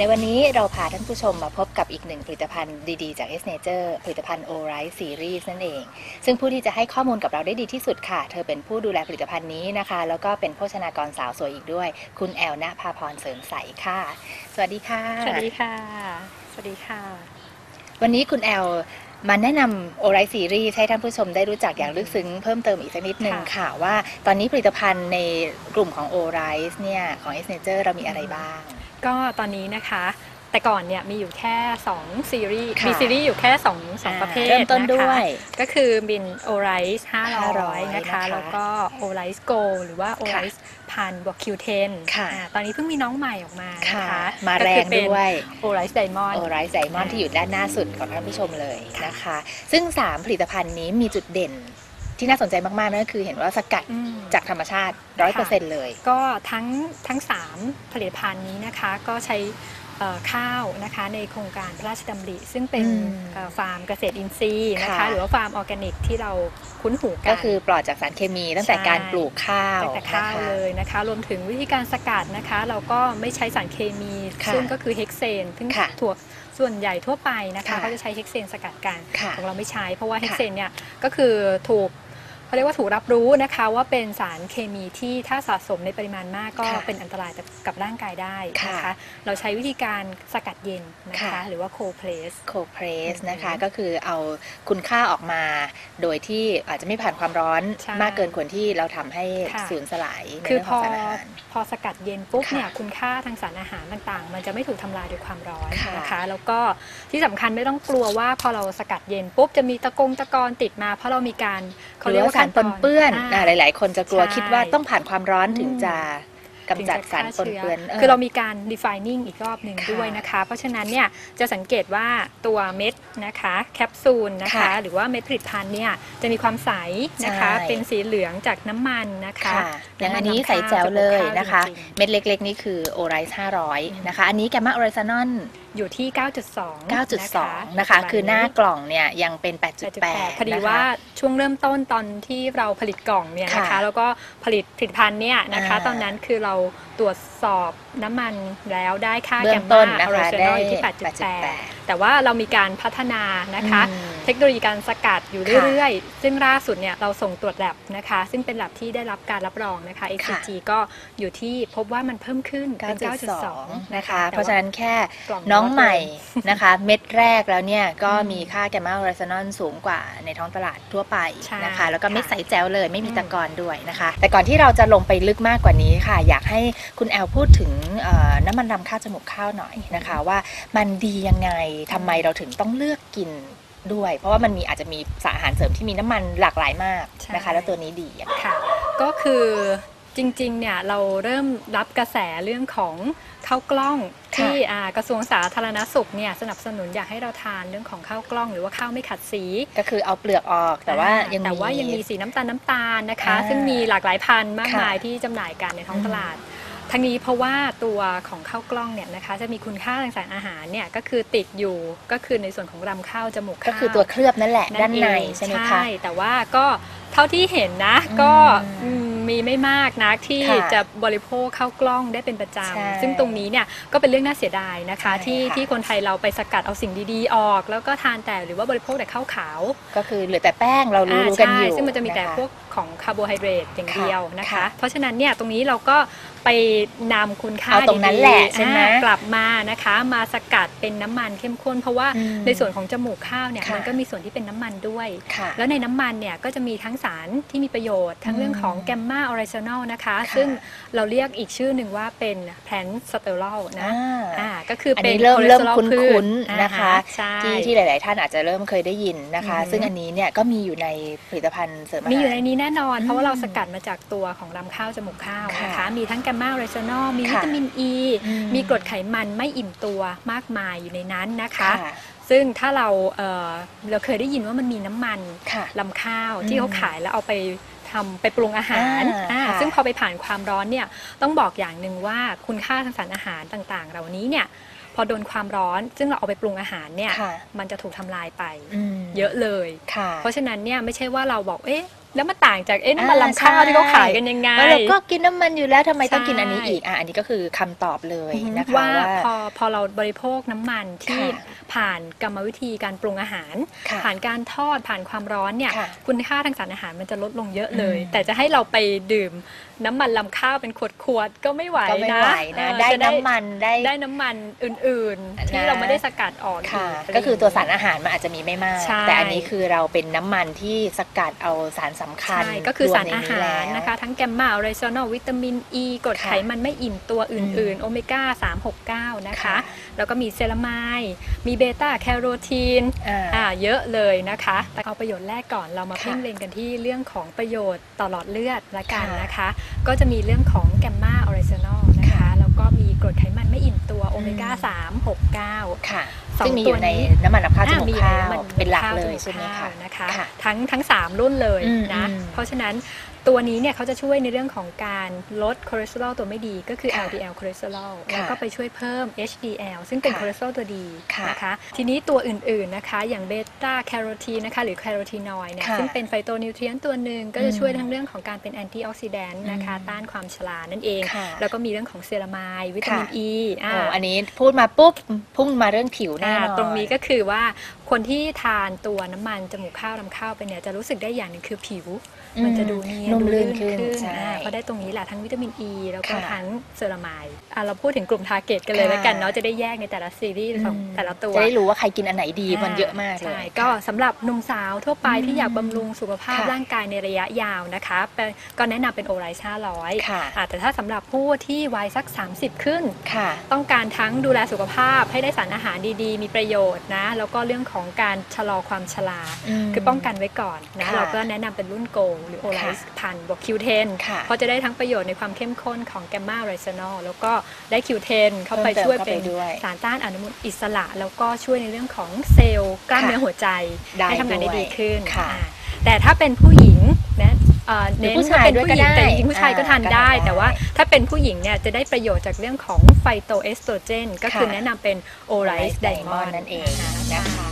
ในวันนี้เราพาท่านผู้ชมมาพบกับอีกหนึ่งผลิตภัณฑ์ดีๆจาก S Nature ผลิตภัณฑ์ o r i t e Series นั่นเอง ซึ่งผู้ที่จะให้ข้อมูลกับเราได้ดีที่สุดค่ะ เธอเป็นผู้ดูแลผลิตภัณฑ์นี้นะคะ แล้วก็เป็นโภชนากรสาวสวยอีกด้วย คุณแอลณภาพรเสริมใสค่ะ สวัสดีค่ะ สวัสดีค่ะ สวัสดีค่ะ วันนี้คุณแอลมาแนะนำ o r i t e Series ให้ท่านผู้ชมได้รู้จักอย่างลึกซึ้งเพิ่มเติมอีกสักนิดนึงค่ะค่ะ ว่าตอนนี้ผลิตภัณฑ์ในกลุ่มของ o r i t e เนี่ยของ S Nature เรามีอะไรบ้าง ก็ตอนนี้นะคะ แต่ก่อนเนี่ยมีอยู่แค่ 2 ซีรีส์ค่ะมีซีรีส์อยู่แค่2 2ประเภทเริ่มต้นนะคะด้วยก็คือบินโอไรส์500 500นะคะนะคะแล้วก็โอไรส์โกหรือว่าโอไรส์พันบวกคิวเทนค่ะตอนนี้เพิ่งมีน้องใหม่ออกมานะค่ะคะมาแรงด้วยโอไรส์ไดมอน โอด์ไรส์ไดมอนด์ที่อยู่ด้านหน้าสุดของท่านผู้ชมเลยนะคะ ซึ่ง 3 ผลิตภัณฑ์นี้มีจุดเด่น ที่น่าสนใจมากๆนั่นก็คือเห็นว่าสกัดจากธรรมชาติ100%เลย ก็ทั้งทั้ง3ผลิตภัณฑ์นี้นะคะก็ใช้เอ่อข้าวนะคะในโครงการพระราชดำริ ซึ่งเป็นอืมเอ่อฟาร์มเกษตรอินทรีย์นะคะค่ะหรือว่าฟาร์มออร์แกนิกที่เราคุ้นหูกัน ก็คือปลอดจากสารเคมีตั้งแต่ใช่การปลูกข้าวตั้งแต่ข้าวนะคะเลยนะคะรวมถึงวิธีการสกัดนะคะ เราก็ไม่ใช้สารเคมีค่ะซึ่งก็คือเฮกเซนซึ่งค่ะถั่วส่วนใหญ่ทั่วไปนะคะค่ะเขาจะใช้เฮกเซนสกัดกันค่ะของเราไม่ใช้ เพราะว่าค่ะเฮกเซนเนี่ยก็คือถูก เขาเรียกว่าถูกรับรู้นะคะว่าเป็นสารเคมีที่ถ้าสะสมในปริมาณมากก็ค่ะเป็นอันตรายกับร่างกายได้นะค่ะคะเราใช้วิธีการสกัดเย็นนะคะค่ะหรือว่าโคเพลส โคเพรสอืมนะคะก็คือเอาคุณค่าออกมา โดยที่อาจจะไม่ผ่านความร้อนใช่มากเกินควรที่เราทำให้ค่ะ สูญสลายในคือเรื่องพของอสารอาหาร พอสกัดเย็นปุ๊บค่ะเนี่ยคุณค่าทางสารอาหารต่างๆ มันจะไม่ถูกทำลายด้วยความร้อนค่ะนะคะ แล้วก็ที่สำคัญไม่ต้องกลัวว่าพอเราสกัดเย็นปุ๊บจะมีตะกงตะกอนติดมา เพราะเรามีการหรือว่าสารปนเปื้อนขั้ตอ่าหลาย ๆ คนจะกลัวใช่คิดว่าต้องผ่านความร้อนถึงอืมจะกำจัดสารปนเปื้อน คือเรามีการ defining อีกรอบหนึ่งค่ะด้วยนะคะ เพราะฉะนั้นเนี่ยจะสังเกตว่าตัวเม็ดนะคะแคปซูลนะคะค่ะหรือว่าเม็ดผลิตภัณฑ์เนี่ยจะมีความใสนะคะใช่เป็นสีเหลืองจากน้ำมันนะคะค่ะอย่างอันนี้ำมัใส่แจ๋วเลยนะคะจริงๆเม็ดเล็ก ๆ นี่คือโอไรส์500นะคะ อันนี้แกมมาโอไรซานอน อยู่ที่ 9.2 9.2 นะคะ คือหน้ากล่องเนี่ยยังเป็น 8.8 พอดีว่าช่วงเริ่มต้นตอนที่เราผลิตกล่องเนี่ยนะคะค่ะแล้วก็ผลิตผลิตภัณฑ์เนี่ยนะคะอ่าตอนนั้นคือเราตรวจสอบน้ำมันแล้วได้ค่าเบื้แกองมต้มานนะออริคะจินได้อลอยู่ที่8.8 8.8 แต่ว่าเรามีการพัฒนานะคะอืมเทคโนโลยีการสกัดอยู่ค่ะเรื่อยๆ ซึ่งล่าสุดเนี่ยเราส่งตรวจแลบนะคะ ซึ่งเป็นแลบที่ได้รับการรับรองนะคะ XCG ก็อยู่ที่พบว่ามันเพิ่มขึ้นเป็น 9.2 นะคะแต่เพราะฉะนั้นแค่กล่น้องใหม่ลดลนะคะ เม็ดแรกแล้วเนี่ยก็อืมมีค่าแกมมาโอไรซานอนสูงกว่าในท้องตลาดทั่วไปใช่นะคะ แล้วก็เม็ดค่ะใสแจ๋วเลยไม่มีอืมตะกอนด้วยนะคะ แต่ก่อนที่เราจะลงไปลึกมากกว่านี้ค่ะ อยากให้คุณแอลพูดถึงเอ่อน้ำมันรำข้าวจมูกข้าวหน่อยนะคะ ว่ามันดียังไงทำไมเราถึงต้องเลือกกินด้วย เพราะว่ามันมีอาจจะมีสารอาหารเสริมที่มีน้ำมันหลากหลายมากนะคะ แล้วตัวนี้ดีอะค่ะ ก็คือจริงๆ เนี่ยเราเริ่มรับกระแสเรื่องของข้าวกล้องค่ะที่อ่ากระทรวงสาธารณสุขเนี่ยสนับสนุนอยากให้เราทานเรื่องของข้าวกล้องหรือว่าข้าวไม่ขัดสี ก็คือเอาเปลือกออกแต่ว่าอ่ยังแต่มีว่ายังมีสีน้ำตาลน้ำตาลนะคะอ่าซึ่งมีหลากหลายพันธุ์มากค่ะมายที่จำหน่ายกันในท้องอืมตลาด ทั้งนี้เพราะว่าตัวของข้าวกล้องเนี่ยนะคะจะมีคุณค่าทางสารอาหารเนี่ยก็คือติดอยู่ก็คือในส่วนของรำข้าวจมูกข้าวก็คือตัวเคลือบนั่นแหละด้านในเองใช่ไหมคะใช่แต่ว่าก็เท่าที่เห็นนะอืมก็อืมมีไม่มากนะที่ค่ะจะบริโภคข้าวกล้องได้เป็นประจใช่ำซึ่งตรงนี้เนี่ยก็เป็นเรื่องน่าเสียดายนะคะใช่ที่ค่ะที่คนไทยเราไปสกัดเอาสิ่งดีๆ ออก แล้วก็ทานแต่หรือว่าบริโภคแต่ข้าวขาว ก็คือเหลือแต่แป้งเรารู้อ่ารู้กันอใช่ยู่ซึ่งมันจะมีแต่คพวก ของคาร์โบไฮเดรตอย่างค่ะเดียวนะคะค่ะเพราะฉะนั้นเนี่ยตรงนี้เราก็ไปนำคุณค่าเอาตรงนั้นดีๆแหละใช่ไหมอ่ากลับมานะคะ มาสกัดเป็นน้ำมันเข้มข้น เพราะว่าอืมในส่วนของจมูกข้าวเนี่ยค่ะมันก็มีส่วนที่เป็นน้ำมันด้วยค่ะแล้วในน้ำมันเนี่ยก็จะมีทั้งสารที่มีประโยชน์ ทั้งเรื่องของแกมมาออริจินอลนะคะค่ะซึ่งเราเรียกอีกชื่อหนึ่งว่าเป็นแพลนสเตอรอลนะอ่าอ่าก็คืออันเป็นนี้เริ่มเริ่มคอลคุ้สตอรอลพืชนๆนะคะอ่าใช่ที่ที่หลาย ๆ ท่านอาจจะเริ่มเคยได้ยินนะคะอือหือซึ่งอันนี้เนี่ยก็มีอยู่ในผลิตภัณฑ์เสริมอาหารมีอยู่ในนี้แน่นอนอืมเพราะว่าเราสกัดมาจากตัวของลำข้าวจมูกข้าวนะคะค่ะมีทั้งแกมมาออริจินอลมีค่ะวิตามินอ e, ีอืมมีกรดไขมันไม่อิ่มตัวมากมายอยู่ในนั้นนะคะค่ะซึ่งถ้าเราเอ่อเราเคยได้ยินว่ามันมีน้ำมันค่ะลำข้าวอืมที่เขาขายแล้วเอาไปทำไปปรุงอาหารอ่าอ่าค่ะซึ่งพอไปผ่านความร้อนเนี่ยต้องบอกอย่างหนึ่งว่าคุณค่าทางสารอาหารต่างๆ เหล่านี้เนี่ยพอโดนความร้อน ซึ่งเราเอาไปปรุงอาหารเนี่ยค่ะมันจะถูกทำลายไปอืมเยอะเลยค่ะเพราะฉะนั้นเนี่ยไม่ใช่ว่าเราบอก เอ๊ะแล้วมันต่างจากเอ๊ะน้ำมันอ่าลำข้าวใช่ที่เขาขายกันยังไงแล้วเราก็กินน้ำมันอยู่แล้วทำไมต้องกินอันนี้ใช่อีกอะอันนี้ก็คือคำตอบเลยนะคะว่าว่าพอพอเราบริโภคน้ำมันที่ค่ะผ่านกรรมวิธีการปรุงอาหารค่ะผ่านการทอดผ่านความร้อนเนี่ยค่ะคุณค่าทางสารอาหารมันจะลดลงเยอะเลยอืมแต่จะให้เราไปดื่มน้ำมันลำข้าวเป็นขวดๆก็ไม่ไหวก็ไม่นะไหวนะเออได้จะน้ำมันได้ได้น้ำมันอื่นๆ ที่นะเราไม่ได้สกัดออกค่ะอีก็คือตัวสารอาหารมันอาจจะมีไม่มากใช่แต่อันนี้คือเราเป็นน้ำมันที่สกัดเอาสารสำคัญ ใช่ก็คือสารวมในอานี้หารแล้วนะคะ ทั้งแกมมาอเรซอนอลวิตามินอ e, ีกรดค่ะไขมันไม่อิ่มตัวอื่นๆ โอเมก้า 369 นะคะ แล้วก็มีเซรามายมีเบต้าแคโรทีนอ่าอ่าเยอะเลยนะคะ แต่เอาประโยชน์แรกก่อนเรามาค่ะเพ่งเล็งกันที่เรื่องของประโยชน์ต่อหลอดเลือดละกันค่ะนะคะ ก็จะมีเรื่องของแกมมาออริจินอลนะคะค่ะแล้วก็มีกรดไขมันไม่อิ่มตัวโอเมก้า369 ค่ะสอง ซึ่งมีอยู่ในตัวนี้น้ำมันมะพร้าวจมูกอะมีข้าวมันเป็นหลักข้าวเลยจมูใช่ไหมข้าคะวนะคะค่ะทั้งทั้ง 3 รุ่นเลยอืมนะอืมเพราะฉะนั้น ตัวนี้เนี่ยเขาจะช่วยในเรื่องของการลดคอเลสเตอรอลตัวไม่ดีก็คือค่ะ LDL คอเลสเตอรอลค่ะแล้วก็ไปช่วยเพิ่ม HDL ซึ่งเป็นค่ะคอเลสเตอรอลตัวดีค่ะนะคะทีนี้ตัวอื่นๆนะคะ อย่างเบต้าแคโรทีนนะคะหรือแคโรทีนอยด์เนี่ยค่ะซึ่งเป็นไฟโตนิวทรียนตัวหนึ่งก็จะช่วยทั้งเรื่องของการเป็นแอนตี้ออกซิแดนต์นะคะอืมต้านความชรานั่นเองค่ะแล้วก็มีเรื่องของเซรามายวิตามินค่ะอ e, ีโอ้อันนี้พูดมาปุ๊บพุ่งมาเรื่องผิวแน่นอนอ่าตรงนี้ก็คือว่าคนที่ทานตัวน้ำมันจมูกข้าวลำข้าวไปเนี่ยจะรู้สึกได้อย่างหนึ่งคือผิวอืมมันจะดูเนียนนุ่มดูลื่นขึ้นใช่อ่าเพราะได้ตรงนี้แหละทั้งวิตามินอ e, ีแล้วก็ค่ะทั้งเซรามายอะเราพูดถึงกลุ่มทาร์เก็ตกันเลยค่ะแล้วกันเนาะจะได้แยกในแต่ละซีรีส์ของอืมแต่ละตัว จะได้รู้ว่าใครกินอันไหนดีมันเยอะมากเลใช่ยก็สำหรับหนุ่มสาวทั่วไปอืมที่อยากบำรุงสุขภาพค่ะร่างกายในระยะยาวนะคะเป็นก็แนะนำเป็นโอไลซ์500ค่ะอะแต่ถ้าสำหรับผู้ที่วัยสัก 30 ขึ้นค่ะต้องการทั้งดูแลสุขภาพให้ได้สารอาหารดีๆ มีประโยชน์นะ แล้วก็เรื่องของการชะลอความชรามคือป้องกันไว้ก่อนนะค่ะเราก็แนะนำเป็นรุ่นโกหรือโอไลซ์พันบวกคิวเทนค่ะเพราะจะได้ทั้งประโยชน์ในความเข้มข้นของแกมมาไรซานอลแล้วก็ได้คิวเทนเข้าไปเพิ่มเติมช่วยเข้าเป็นไปด้วยสารต้านอนุมูลอิสระ แล้วก็ช่วยในเรื่องของเซลล์กล้ามค่ะเนื้อหัวใจได้ให้ทำงานได้ด้วยดีขึ้นค่ะอ่าแต่ถ้าเป็นผู้หญิงนะเอ่อหรือเน้นผู้ชายว่าเป็นด้วยผู้หญิงก็ได้แต่จริงๆผู้ชายก็ทานอ่าก็ได้ทานได้ แต่ว่าถ้าเป็นผู้หญิงเนี่ยจะได้ประโยชน์จากเรื่องของไฟโตเอสโตรเจนก็คือค่ะแนะนำเป็นโอไรซ์ไดมอนนั่นเองนะคะ